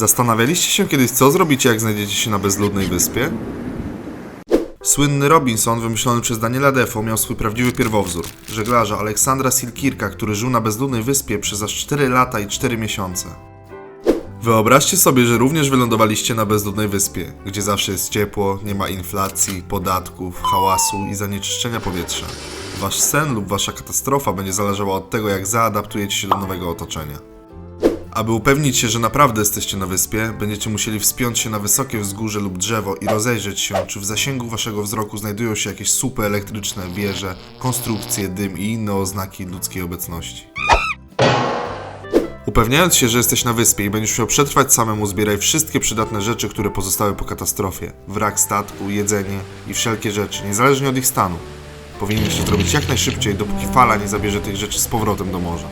Zastanawialiście się kiedyś, co zrobicie, jak znajdziecie się na bezludnej wyspie? Słynny Robinson, wymyślony przez Daniela Defoe, miał swój prawdziwy pierwowzór. Żeglarza Aleksandra Silkirka, który żył na bezludnej wyspie przez aż 4 lata i 4 miesiące. Wyobraźcie sobie, że również wylądowaliście na bezludnej wyspie, gdzie zawsze jest ciepło, nie ma inflacji, podatków, hałasu i zanieczyszczenia powietrza. Wasz sen lub wasza katastrofa będzie zależała od tego, jak zaadaptujecie się do nowego otoczenia. Aby upewnić się, że naprawdę jesteście na wyspie, będziecie musieli wspiąć się na wysokie wzgórze lub drzewo i rozejrzeć się, czy w zasięgu waszego wzroku znajdują się jakieś słupy elektryczne, wieże, konstrukcje, dym i inne oznaki ludzkiej obecności. Upewniając się, że jesteś na wyspie i będziesz musiał przetrwać samemu, zbieraj wszystkie przydatne rzeczy, które pozostały po katastrofie. Wrak statku, jedzenie i wszelkie rzeczy, niezależnie od ich stanu. Powinieneś to zrobić jak najszybciej, dopóki fala nie zabierze tych rzeczy z powrotem do morza.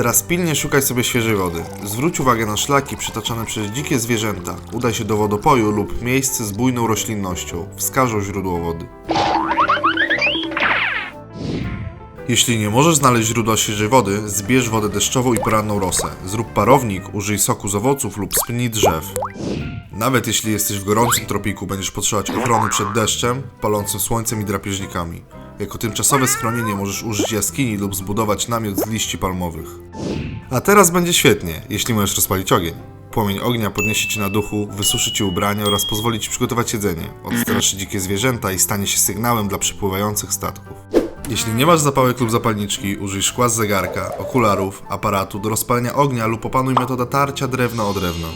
Teraz pilnie szukaj sobie świeżej wody. Zwróć uwagę na szlaki przytaczane przez dzikie zwierzęta. Udaj się do wodopoju lub miejsce z bujną roślinnością. Wskażą źródło wody. Jeśli nie możesz znaleźć źródła świeżej wody, zbierz wodę deszczową i poranną rosę. Zrób parownik, użyj soku z owoców lub z pni drzew. Nawet jeśli jesteś w gorącym tropiku, będziesz potrzebować ochrony przed deszczem, palącym słońcem i drapieżnikami. Jako tymczasowe schronienie możesz użyć jaskini lub zbudować namiot z liści palmowych. A teraz będzie świetnie, jeśli możesz rozpalić ogień. Płomień ognia podniesie cię na duchu, wysuszy ci ubrania oraz pozwoli ci przygotować jedzenie, odstraszy dzikie zwierzęta i stanie się sygnałem dla przypływających statków. Jeśli nie masz zapałek lub zapalniczki, użyj szkła z zegarka, okularów, aparatu do rozpalenia ognia lub opanuj metoda tarcia drewna o drewno.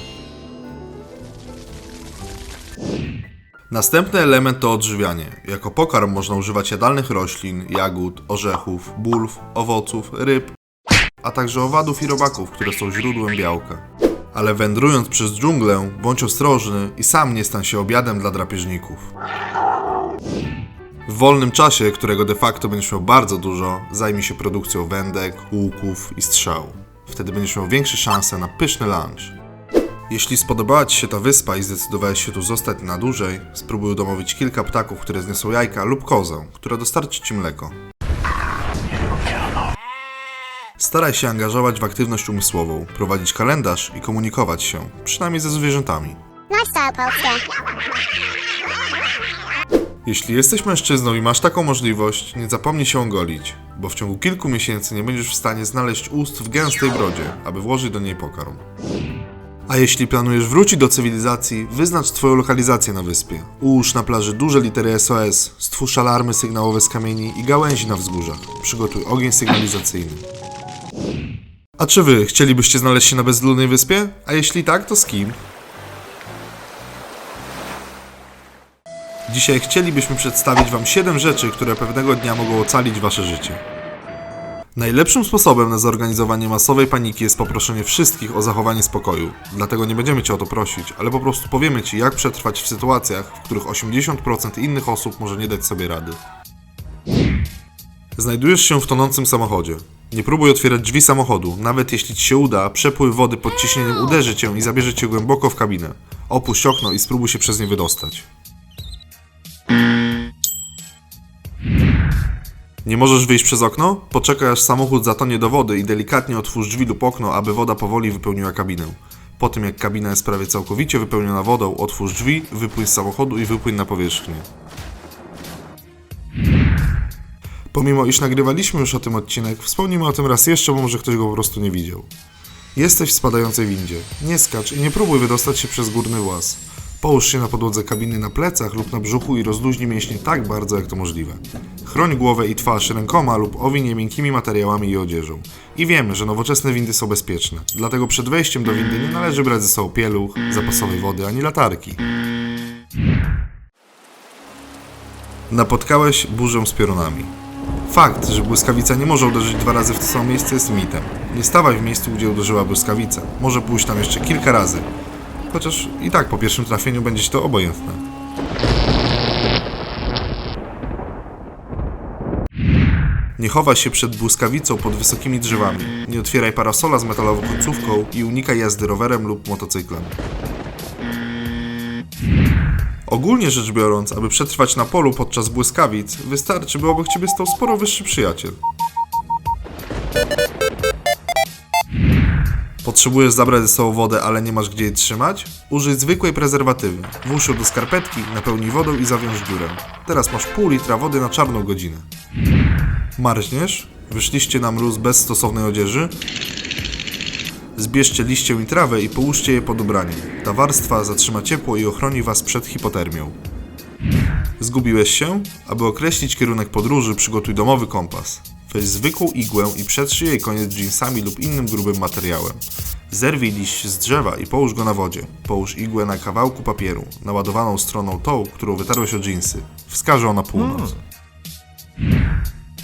Następny element to odżywianie. Jako pokarm można używać jadalnych roślin, jagód, orzechów, bulw, owoców, ryb, a także owadów i robaków, które są źródłem białka. Ale wędrując przez dżunglę, bądź ostrożny i sam nie stań się obiadem dla drapieżników. W wolnym czasie, którego de facto będziesz miał bardzo dużo, zajmij się produkcją wędek, łuków i strzał. Wtedy będziesz miał większe szanse na pyszny lunch. Jeśli spodobała Ci się ta wyspa i zdecydowałeś się tu zostać na dłużej, spróbuj udomowić kilka ptaków, które zniosą jajka lub kozę, która dostarczy Ci mleko. Staraj się angażować w aktywność umysłową, prowadzić kalendarz i komunikować się, przynajmniej ze zwierzętami. Poster. Jeśli jesteś mężczyzną i masz taką możliwość, nie zapomnij się ogolić, bo w ciągu kilku miesięcy nie będziesz w stanie znaleźć ust w gęstej brodzie, aby włożyć do niej pokarm. A jeśli planujesz wrócić do cywilizacji, wyznacz Twoją lokalizację na wyspie. Ułóż na plaży duże litery SOS, stwórz alarmy sygnałowe z kamieni i gałęzi na wzgórzach. Przygotuj ogień sygnalizacyjny. A czy Wy chcielibyście znaleźć się na bezludnej wyspie? A jeśli tak, to z kim? Dzisiaj chcielibyśmy przedstawić Wam 7 rzeczy, które pewnego dnia mogą ocalić Wasze życie. Najlepszym sposobem na zorganizowanie masowej paniki jest poproszenie wszystkich o zachowanie spokoju. Dlatego nie będziemy Cię o to prosić, ale po prostu powiemy Ci, jak przetrwać w sytuacjach, w których 80% innych osób może nie dać sobie rady. Znajdujesz się w tonącym samochodzie. Nie próbuj otwierać drzwi samochodu, nawet jeśli Ci się uda, przepływ wody pod ciśnieniem uderzy Cię i zabierze Cię głęboko w kabinę. Opuść okno i spróbuj się przez nie wydostać. Nie możesz wyjść przez okno? Poczekaj aż samochód zatonie do wody i delikatnie otwórz drzwi lub okno, aby woda powoli wypełniła kabinę. Po tym jak kabina jest prawie całkowicie wypełniona wodą, otwórz drzwi, wypłyń z samochodu i wypłyń na powierzchnię. Pomimo iż nagrywaliśmy już o tym odcinek, wspomnimy o tym raz jeszcze, bo może ktoś go po prostu nie widział. Jesteś w spadającej windzie. Nie skacz i nie próbuj wydostać się przez górny włas. Połóż się na podłodze kabiny na plecach lub na brzuchu i rozluźnij mięśnie tak bardzo, jak to możliwe. Chroń głowę i twarz rękoma lub owin je miękkimi materiałami i odzieżą. I wiemy, że nowoczesne windy są bezpieczne, dlatego przed wejściem do windy nie należy brać ze sobą pieluch, zapasowej wody ani latarki. Napotkałeś burzę z piorunami. Fakt, że błyskawica nie może uderzyć dwa razy w to samo miejsce jest mitem. Nie stawaj w miejscu, gdzie uderzyła błyskawica. Może pójść tam jeszcze kilka razy. Chociaż i tak po pierwszym trafieniu będzie ci to obojętne. Nie chowaj się przed błyskawicą pod wysokimi drzewami. Nie otwieraj parasola z metalową końcówką i unikaj jazdy rowerem lub motocyklem. Ogólnie rzecz biorąc, aby przetrwać na polu podczas błyskawic, wystarczy, by obok ciebie stał sporo wyższy przyjaciel. Potrzebujesz zabrać ze sobą wodę, ale nie masz gdzie jej trzymać? Użyj zwykłej prezerwatywy. Włóż ją do skarpetki, napełnij wodą i zawiąż dziurę. Teraz masz pół litra wody na czarną godzinę. Marzniesz? Wyszliście na mróz bez stosownej odzieży? Zbierzcie liście i trawę i połóżcie je pod ubraniem. Ta warstwa zatrzyma ciepło i ochroni Was przed hipotermią. Zgubiłeś się? Aby określić kierunek podróży, przygotuj domowy kompas. Weź zwykłą igłę i przetrzyj jej koniec jeansami lub innym grubym materiałem. Zerwij liść z drzewa i połóż go na wodzie. Połóż igłę na kawałku papieru, naładowaną stroną tą, którą wytarłeś o dżinsy. Wskaże ona północ.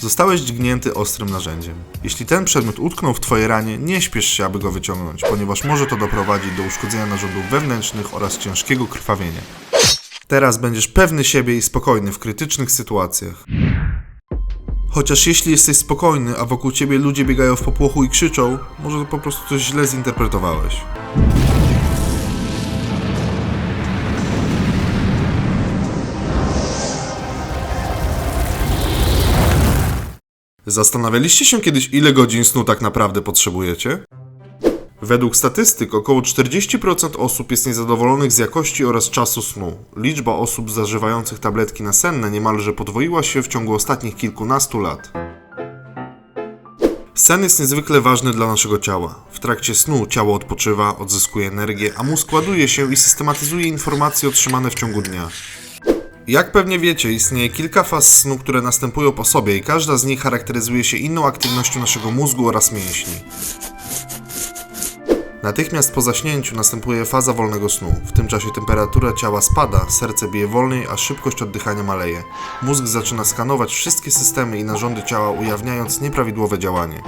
Zostałeś dźgnięty ostrym narzędziem. Jeśli ten przedmiot utknął w twojej ranie, nie śpiesz się, aby go wyciągnąć, ponieważ może to doprowadzić do uszkodzenia narządów wewnętrznych oraz ciężkiego krwawienia. Teraz będziesz pewny siebie i spokojny w krytycznych sytuacjach. Chociaż jeśli jesteś spokojny, a wokół ciebie ludzie biegają w popłochu i krzyczą, może po prostu coś źle zinterpretowałeś. Zastanawialiście się kiedyś, ile godzin snu tak naprawdę potrzebujecie? Według statystyk około 40% osób jest niezadowolonych z jakości oraz czasu snu. Liczba osób zażywających tabletki nasenne niemalże podwoiła się w ciągu ostatnich kilkunastu lat. Sen jest niezwykle ważny dla naszego ciała. W trakcie snu ciało odpoczywa, odzyskuje energię, a mózg ładuje się i systematyzuje informacje otrzymane w ciągu dnia. Jak pewnie wiecie, istnieje kilka faz snu, które następują po sobie i każda z nich charakteryzuje się inną aktywnością naszego mózgu oraz mięśni. Natychmiast po zaśnięciu następuje faza wolnego snu. W tym czasie temperatura ciała spada, serce bije wolniej, a szybkość oddychania maleje. Mózg zaczyna skanować wszystkie systemy i narządy ciała, ujawniając nieprawidłowe działanie.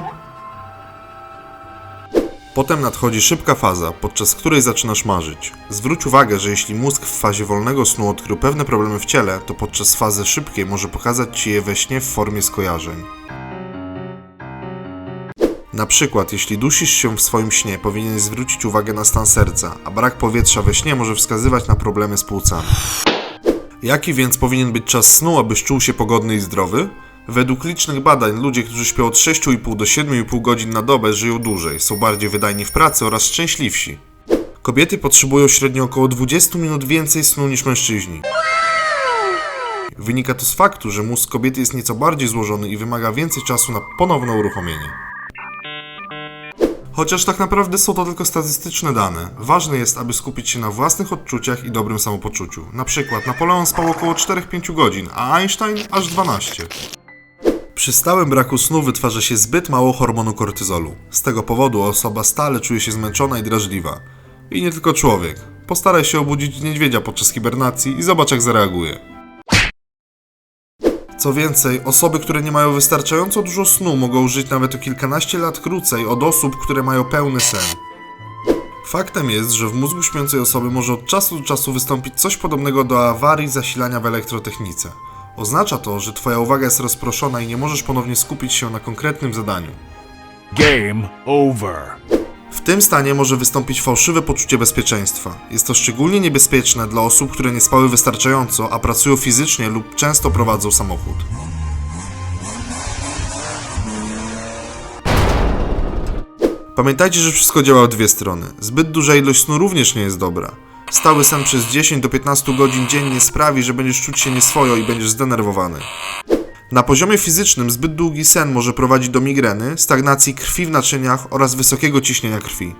Potem nadchodzi szybka faza, podczas której zaczynasz marzyć. Zwróć uwagę, że jeśli mózg w fazie wolnego snu odkrył pewne problemy w ciele, to podczas fazy szybkiej może pokazać ci je we śnie w formie skojarzeń. Na przykład, jeśli dusisz się w swoim śnie, powinien zwrócić uwagę na stan serca, a brak powietrza we śnie może wskazywać na problemy z płucami. Jaki więc powinien być czas snu, abyś czuł się pogodny i zdrowy? Według licznych badań, ludzie, którzy śpią od 6,5 do 7,5 godzin na dobę, żyją dłużej, są bardziej wydajni w pracy oraz szczęśliwsi. Kobiety potrzebują średnio około 20 minut więcej snu niż mężczyźni. Wynika to z faktu, że mózg kobiety jest nieco bardziej złożony i wymaga więcej czasu na ponowne uruchomienie. Chociaż tak naprawdę są to tylko statystyczne dane, ważne jest, aby skupić się na własnych odczuciach i dobrym samopoczuciu. Na przykład Napoleon spał około 4-5 godzin, a Einstein aż 12. Przy stałym braku snu wytwarza się zbyt mało hormonu kortyzolu. Z tego powodu osoba stale czuje się zmęczona i drażliwa. I nie tylko człowiek. Postaraj się obudzić niedźwiedzia podczas hibernacji i zobacz jak zareaguje. Co więcej, osoby, które nie mają wystarczająco dużo snu, mogą żyć nawet o kilkanaście lat krócej od osób, które mają pełny sen. Faktem jest, że w mózgu śpiącej osoby może od czasu do czasu wystąpić coś podobnego do awarii zasilania w elektrotechnice. Oznacza to, że Twoja uwaga jest rozproszona i nie możesz ponownie skupić się na konkretnym zadaniu. Game over. W tym stanie może wystąpić fałszywe poczucie bezpieczeństwa. Jest to szczególnie niebezpieczne dla osób, które nie spały wystarczająco, a pracują fizycznie lub często prowadzą samochód. Pamiętajcie, że wszystko działa w dwie strony. Zbyt duża ilość snu również nie jest dobra. Stały sen przez 10 do 15 godzin dziennie sprawi, że będziesz czuć się nieswojo i będziesz zdenerwowany. Na poziomie fizycznym zbyt długi sen może prowadzić do migreny, stagnacji krwi w naczyniach oraz wysokiego ciśnienia krwi.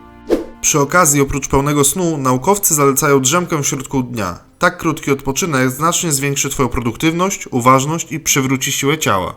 Przy okazji, oprócz pełnego snu, naukowcy zalecają drzemkę w środku dnia. Tak krótki odpoczynek znacznie zwiększy Twoją produktywność, uważność i przywróci siłę ciała.